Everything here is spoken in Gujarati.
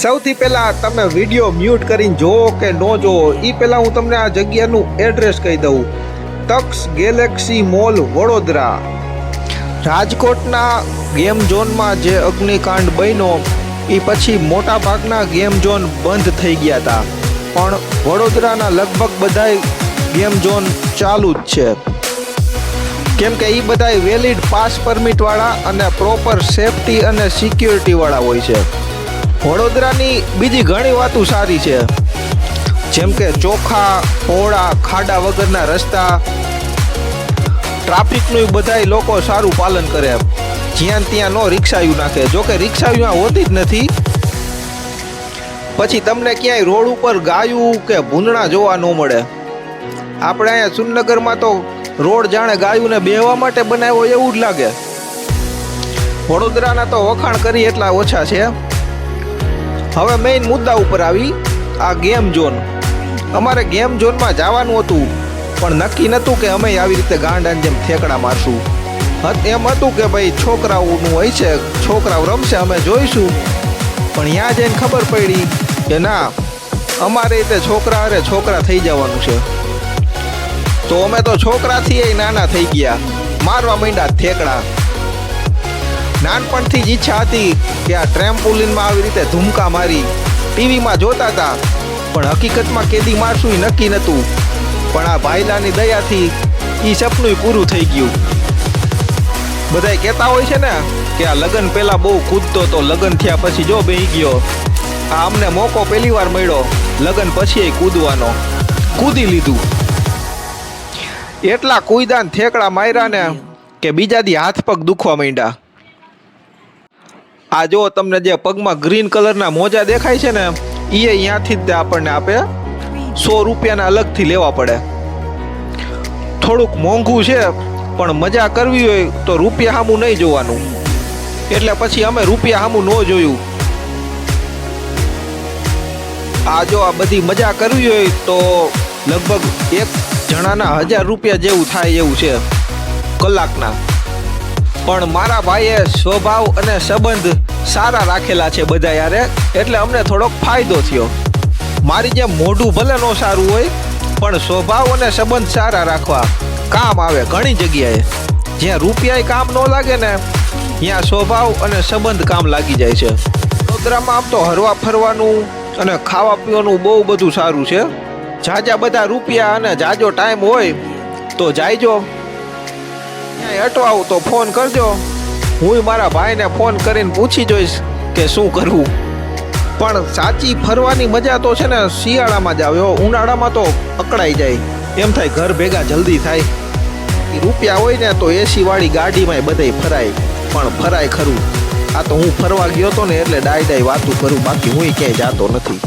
સૌથી પહેલાં તમે વીડિયો મ્યુટ કરીને જોવો કે ન જોવો એ પહેલાં હું તમને આ જગ્યાનું એડ્રેસ કહી દઉં. Taksh galaxy mall, Vadodara. રાજકોટના ગેમ ઝોનમાં જે અગ્નિકાંડ બન્યો એ પછી મોટા ભાગના ગેમ ઝોન બંધ થઈ ગયા હતા પણ વડોદરાના લગભગ બધાય ગેમ ઝોન ચાલુ જ છે. કેમ કે એ બધાય વેલિડ પાસ પરમિટવાળા અને પ્રોપર સેફટી અને સિક્યોરિટીવાળા હોય છે. વડોદરાની બીજી ઘણી વાતો સારી છે. જેમ કે ચોખા પોળા ખાડા વગરના રસ્તા, ટ્રાફિકનું બધાય લોકો સારું પાલન કરે. જ્યાં ત્યાં નો રિક્ષાયું નાખે. જો કે રિક્ષાયું હોતી જ નથી. પછી તમને ક્યાંય રોડ ઉપર ગાયું કે ભૂંદણા જોવા ન મળે. આપણે અહીંયા સુરનગરમાં તો રોડ જાણે ગાયુંને બેહવા માટે બનાવ્યો એવું જ લાગે. વડોદરાના તો વખાણ કરી એટલા ઓછા છે. હવે મેઇન મુદ્દા ઉપર આવી આ ગેમ ઝોન અમારે ગેમ ઝોનમાં જવાનું હતું, પણ નક્કી નહોતું કે અમે આવી રીતે ગાંડાની જેમ ઠેકડા મારશું. એમ હતું કે ભાઈ છોકરાઓનું હોય છે, છોકરાઓ રમશે, અમે જોઈશું. પણ ત્યાં જઈને ખબર પડી કે ના, અમારે રીતે છોકરા અરે છોકરા થઈ જવાનું છે. તો અમે તો છોકરાથી નાના થઈ ગયા. મારવા માંડ્યા ઠેકડા નાનપણથી જ ઈચ્છા હતી કે આ ટ્રેમ્પોલિનમાં આવી રીતે ધૂમકા મારી. ટીવીમાં જોતા હતા, પણ હકીકતમાં કેદી મારશું એ નક્કી નહોતું. પણ આ ભાઈલાની દયાથી એ સપનું પૂરું થઈ ગયું. બધાય કહેતા હોય છે ને કે આ લગ્ન પહેલાં બહુ કૂદતો તો લગ્ન થયા પછી જો બેહી ગયો. આ અમને મોકો પહેલી વાર મળ્યો, લગ્ન પછી કૂદવાનો. કૂદી લીધું. એટલા કુઈદાન થેકડા માર્યા ને કે બીજા દી હાથ પગ દુખવા માંડ્યા. આ જો તમને જે પગમાં ગ્રીન કલરના મોજા દેખાય છે ને એ અહીંયાથી જ આપણને આપે. સો રૂપિયાના અલગથી લેવા પડે. થોડુંક મોંઘું છે, પણ મજા કરવી હોય તો રૂપિયા સામું નહીં જોવાનું. એટલે પછી અમે રૂપિયા સામું ન જોયું. આ જો આ બધી મજા કરવી હોય તો લગભગ એક જણાના હજાર રૂપિયા જેવું થાય એવું છે. કલાકના. પણ મારા ભાઈએ સ્વભાવ અને સંબંધ સારા રાખેલા છે બધા યારે, એટલે અમને થોડોક ફાયદો થયો. મારી જેમ મોઢું ભલે ન સારું હોય, પણ સ્વભાવ અને સંબંધ સારા રાખવા કામ આવે ઘણી જગ્યાએ. જ્યાં રૂપિયાએ કામ ન લાગે ને, ત્યાં સ્વભાવ અને સંબંધ કામ લાગી જાય છે. વડોદરામાં આમ તો હરવા ફરવાનું અને ખાવા પીવાનું બહુ બધું સારું છે. જાજા બધા રૂપિયા અને જાજો ટાઈમ હોય, તો જાયજો. ક્યાંય અટવાવું તો ફોન કરજો. હું મારા ભાઈને ફોન કરીને પૂછી જોઈશ કે શું કરવું. પણ સાચી ફરવાની મજા તો છે ને શિયાળામાં જ આવે. ઉનાળામાં તો અકળાઈ જાય. એમ થાય ઘર ભેગા જલ્દી થાય. રૂપિયા હોય ને તો એસી વાળી ગાડીમાં બધાય ફરાય. પણ ફરાય ખરું. આ તો હું ફરવા ગયો તો ને એટલે ડાય ડાય વાતું કરું. બાકી હું ક્યાંય જાતો નથી.